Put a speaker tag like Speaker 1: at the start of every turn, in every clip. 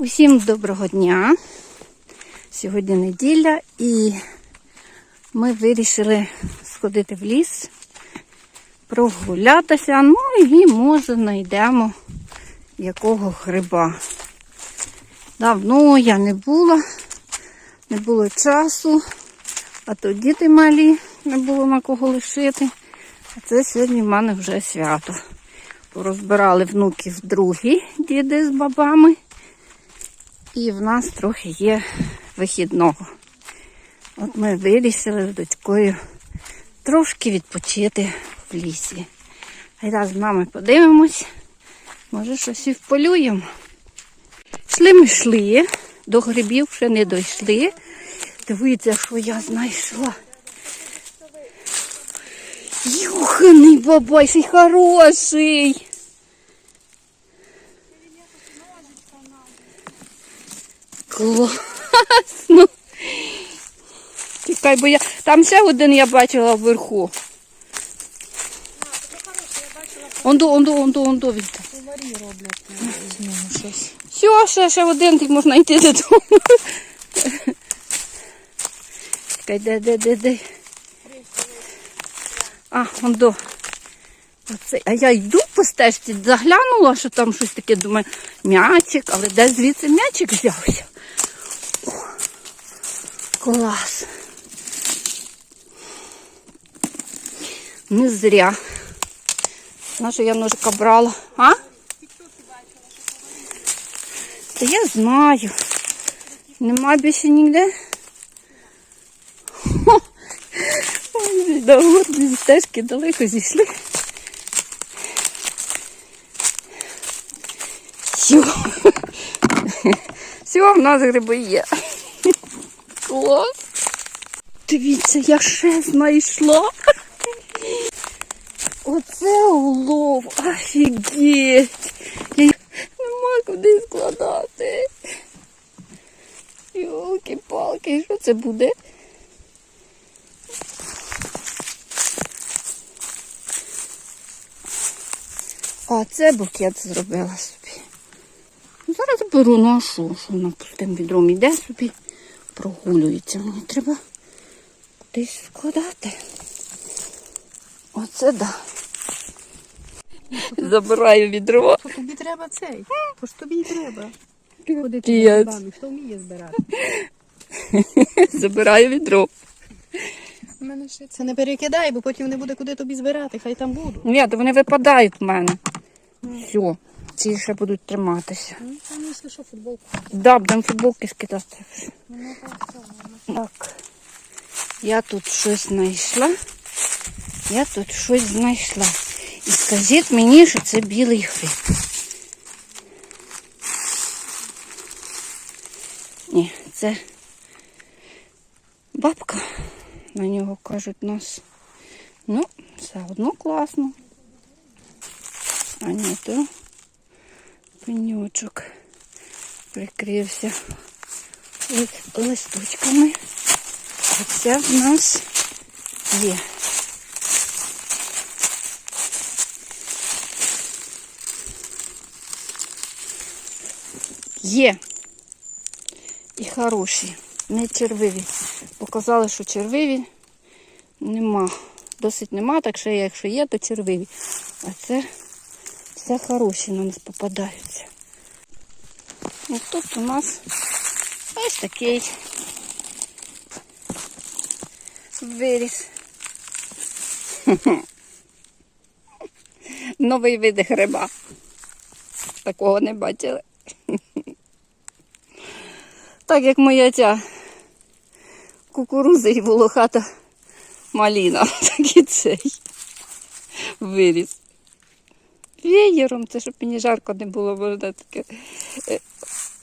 Speaker 1: Усім доброго дня. Сьогодні неділя і ми вирішили сходити в ліс, прогулятися, ну і може знайдемо якого гриба. Давно я не була, не було часу, а то діти малі, не було на кого лишити. А це сьогодні в мене вже свято. Порозбирали внуків другі діди з бабами. І в нас трохи є вихідного. От ми вирішили з дочкою трошки відпочити в лісі. Гайда з нами подивимось, може щось і вполюємо. Йшли ми йшли, до грибів ще не дійшли. Дивіться, що я знайшла. Юханий бабай, хороший. Класно. Чекай, бо я. Там ще один я бачила вверху. Ондо, ондо, ондо він там.
Speaker 2: Поварі роблять.
Speaker 1: Все, ще, ще один, ти можна йти додому. Чекай, де, де, де, де. А, ондо. Оце. А я йду по стежці, заглянула, що там щось таке, думаю, м'ячик, але де звідси м'ячик взявся? О, клас. Не зря. Наша я ножика брала. А? Та я знаю. Нема більше ніде. Ой, Довго стежки далеко зійшли. Все. Все, в нас гриби є. Клас. Дивіться, я ще знайшла. Оце улов. Офігеть. Нема куди складати. Йолки-палки, що це буде? А це букет зробила собі. Ну, Зараз беру нашу, що вона пустим відром іде собі, прогулюється. Мені треба кудись складати. Оце да. Забираю відро.
Speaker 2: То тобі треба цей. То ж тобі треба. Ходити з грибами, хто вміє збирати.
Speaker 1: Забираю відро.
Speaker 2: У мене ще це не перекидай, бо потім не буде куди тобі збирати, хай там будуть.
Speaker 1: Ні, то вони випадають в мене. Все, ці ще будуть триматися.
Speaker 2: Ну, там, якщо що, футболку.
Speaker 1: Да, будемо футболки скидати.
Speaker 2: Ну, так.
Speaker 1: Я тут щось знайшла. Я тут щось знайшла. І скажіть мені, що це білий гриб. Ні, це бабка. На нього кажуть нас. Ну, все одно класно. А ні, то пеньочок прикрився ли- листочками. Оце в нас є. Є. І хороші, не червиві. Показали, що червиві нема. Досить нема, так що якщо є, то червиві. А це все хороші на нас попадаються. І тут у нас ось такий виріс. Новий вид гриба. Такого не бачили. Так як моя ця кукуруза і волохата маліна, так і цей виріс. Веєром, це щоб мені жарко не було, бо вона таке е,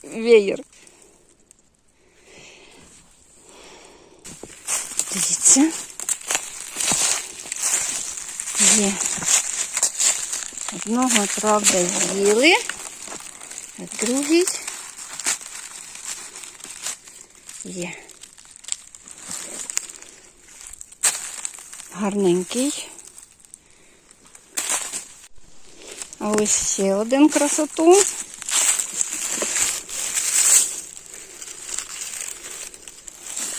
Speaker 1: веєр. Дивіться. Є. Одного, правда, з'їли, а другий є. Гарненький. Ось ще один красоту.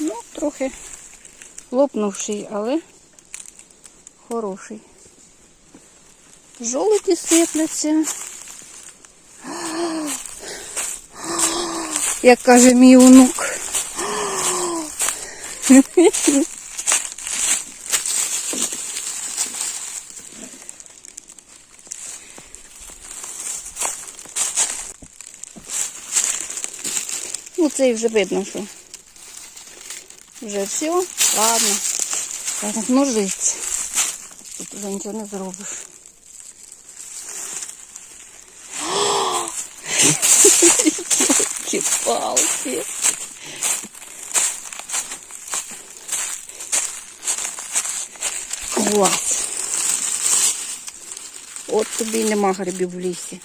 Speaker 1: Ну, трохи лопнувший, але хороший. Жолоді сипляться. Як каже мій онук. Ну, це і вже видно, що вже все. Ладно. Зараз ножиць. Тут вже нічого не зробиш. Ті палки. Клас. От тобі й нема грибів в лісі.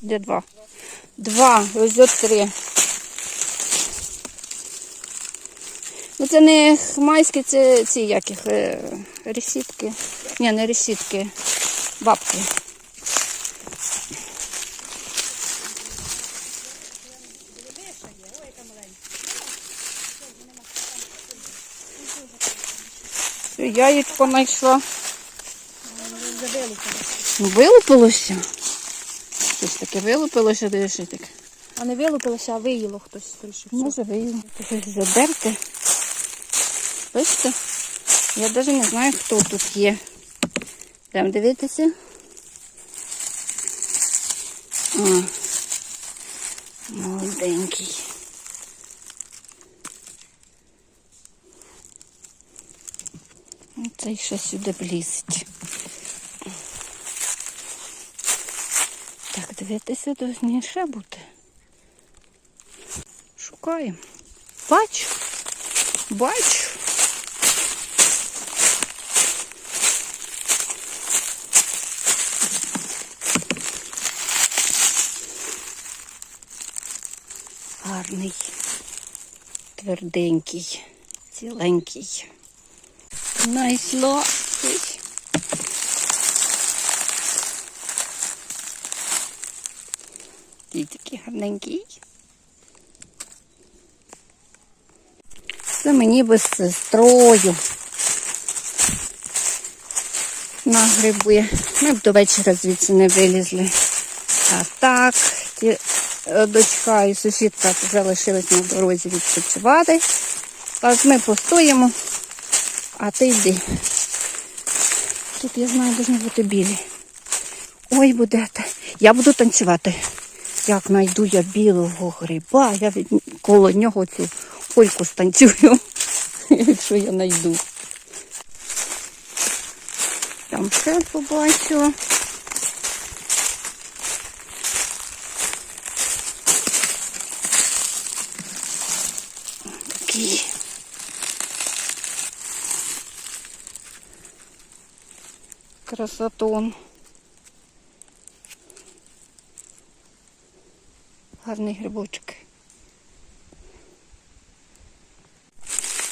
Speaker 1: Де два? Два, ось от три. Ну це не хмайські, це ці яких е, решітки. Ні, не решітки, бабки. Яєчко знайшла. Вилупилося. Щось таке вилупилося, дивишся так.
Speaker 2: А не вилупилося, а виїло хтось скоріше.
Speaker 1: Може виїло. Щось задерте. Бачите? Я навіть не знаю, хто тут є. Йдемо дивитися. А, молоденький. Цей ще сюди влізить. Так, дивитися, должні ще бути. Шукаємо. Бачу. Бачу. Гарний, тверденький, ціленький. Знайшла. Ой. Який такий. Це мені би з сестрою на гриби. Ми б до вечора звідси не вилізли. А так, е, дочка і сусідка залишились на дорозі відпочивати. Тож ми постоїмо, а ти йди. Тут, я знаю, повинні бути білі. Ой, будете. Я буду танцювати. Як знайду я білого гриба, я коло нього цю польку станцюю, якщо я знайду. Там ще побачила. Такий. Красотон. Гарний грибочок.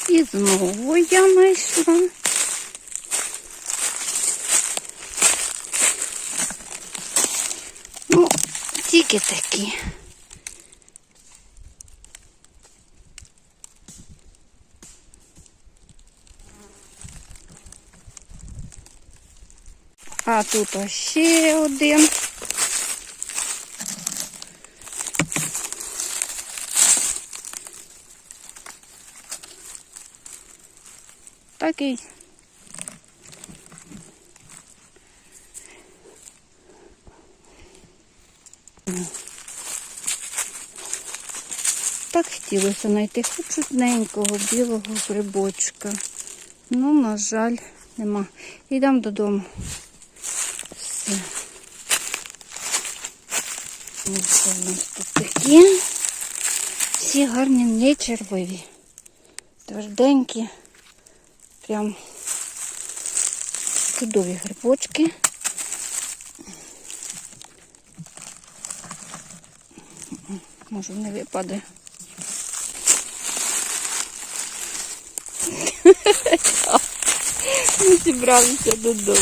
Speaker 1: І знову я знайшла. Ну, тільки такі. А тут ще один. Такий. Так хотілося знайти хоч одненького білого грибочка. Ну, на жаль, нема. Йдемо додому. Все. Ось у нас тут такі. Всі гарні, не червиві. Тверденькі. Прям чудові грибочки. Може не випаде. Ми зібралися додому.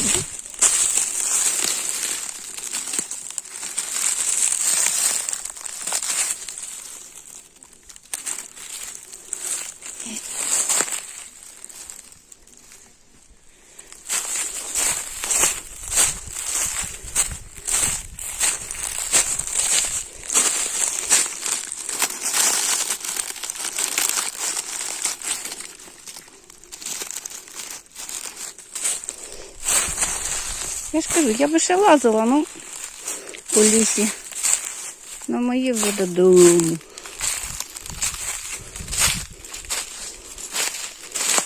Speaker 1: Я ж кажу, я би ще лазила, ну, по лісі. На мої вже додому.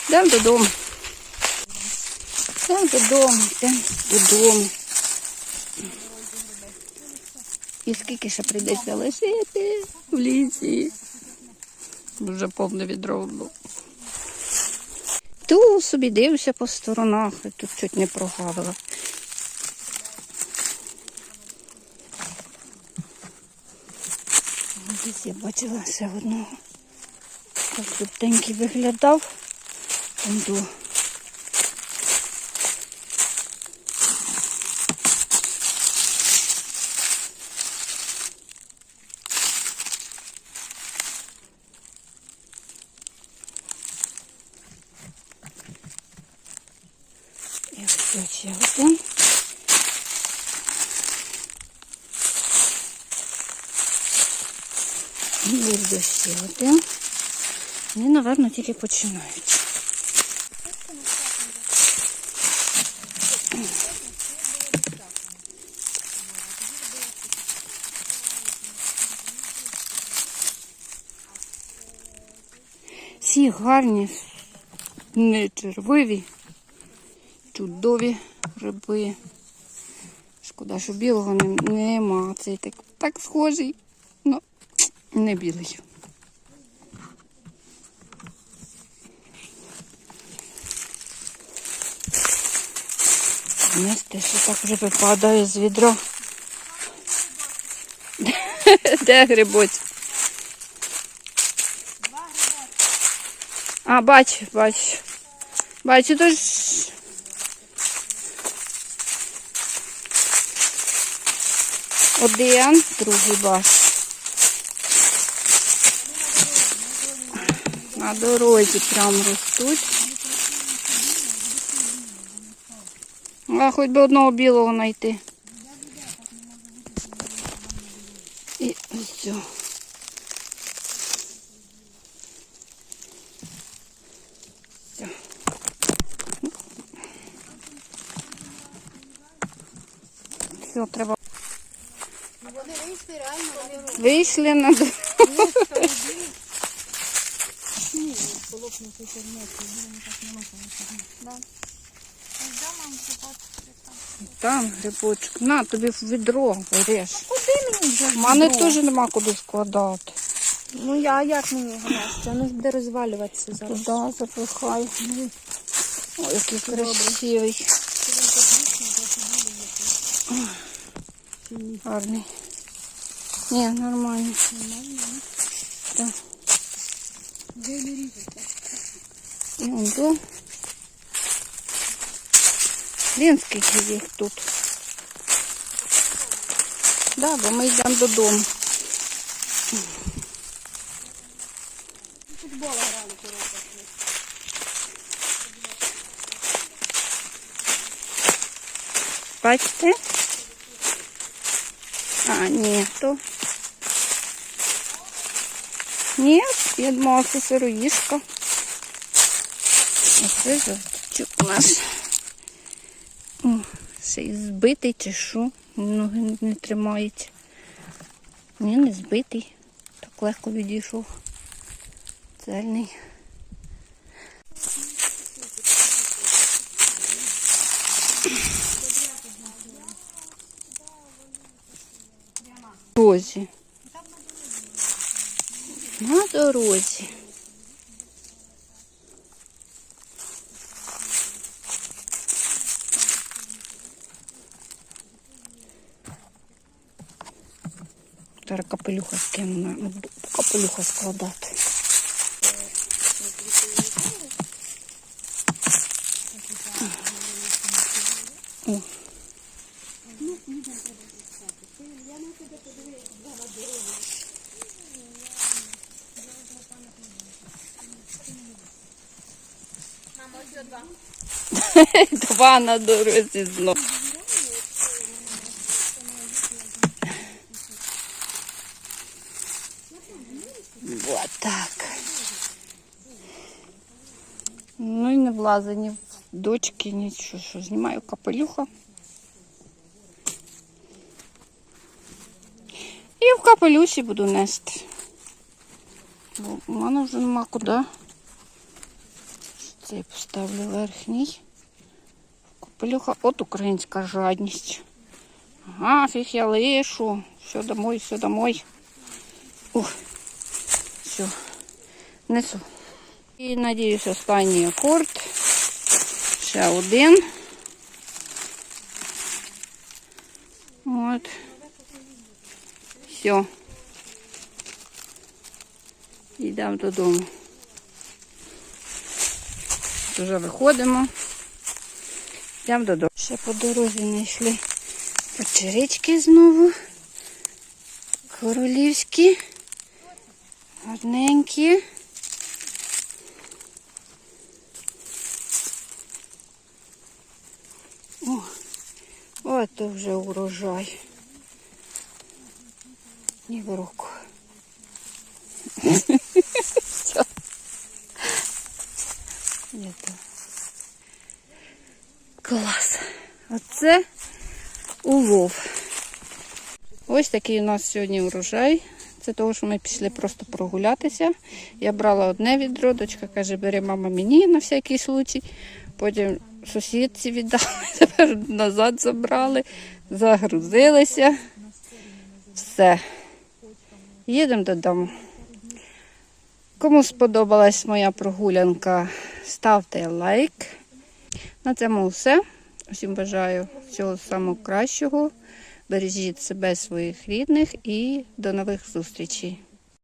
Speaker 1: Йдемо додому. Йдемо додому, йдемо додому. І скільки ще прийдеться лишити в лісі. Вже повне відро було. Ту собі дивився по сторонах, тут чуть не прогавила. Десь я бачила ще одного. Так жовтенький виглядав. Там. І ось ще один. І буде ще один. Вони, напевно, тільки починають. Всі гарні, не червиві, чудові гриби. Шкода, що білого нема. Цей так, так схожий, не білий. Знаєте, що так вже випадає з відра. Де грибочок? А, бачу, бачу. Бачу, то ж. Один, другий бач. На дорозі прям ростуть. А хоч би одного білого знайти. І все. Все. Все, треба.
Speaker 2: Вони вийшли реально на дорогу.
Speaker 1: Вийшли на дорогу. Там грибочок. На, тобі в відро береш.
Speaker 2: Куди мені вже?
Speaker 1: У мене теж нема куди складати.
Speaker 2: Ну я як мені його нести? Воно ж буде розвалюватися зараз.
Speaker 1: Туди запихай. Ой, який красивий. Гарний. Ні, нормально. Так. І он до. Блін, скільки їх тут. Да, бо ми йдемо додому.
Speaker 2: Футбол грали коротко.
Speaker 1: Бачите? А, ні, то. Ні, я думала, це сироїшка. Оце жовточок наш. О, ще й збитий чи що. Ноги не тримають. Ні, не збитий. Так легко відійшов. Цельний. дорозі. На дорозі. Тара капелюха на на капелюха складати. Два на дорозі знов. Вот так. Ну і не влазить ні в дочки, нічого. Що, знімаю капелюха. І в капелюсі буду нести. Бо в мене вже нема куди. Цей поставлю верхній. Капелюха, от українська жадність. Ага, фіг я лишу. Все домой, все домой. Ух, все, несу. І надіюсь, останній акорд. Ще один. От. Все. Йдемо додому. Вже виходимо. Йдемо додому. Ще по дорозі знайшли печерички знову. Королівські. Гарненькі. О, от то вже урожай. Ні в руку. Всё. Ні, то. Клас. Оце улов. Ось такий у нас сьогодні урожай. Це того, що ми пішли просто прогулятися. Я брала одне відро, дочка каже, бери мама мені на всякий случай. Потім сусідці віддали, тепер назад забрали, загрузилися. Все. Їдемо додому. Кому сподобалась моя прогулянка, ставте лайк. На цьому все. Усім бажаю всього самого кращого. Бережіть себе, своїх рідних і до нових зустрічей.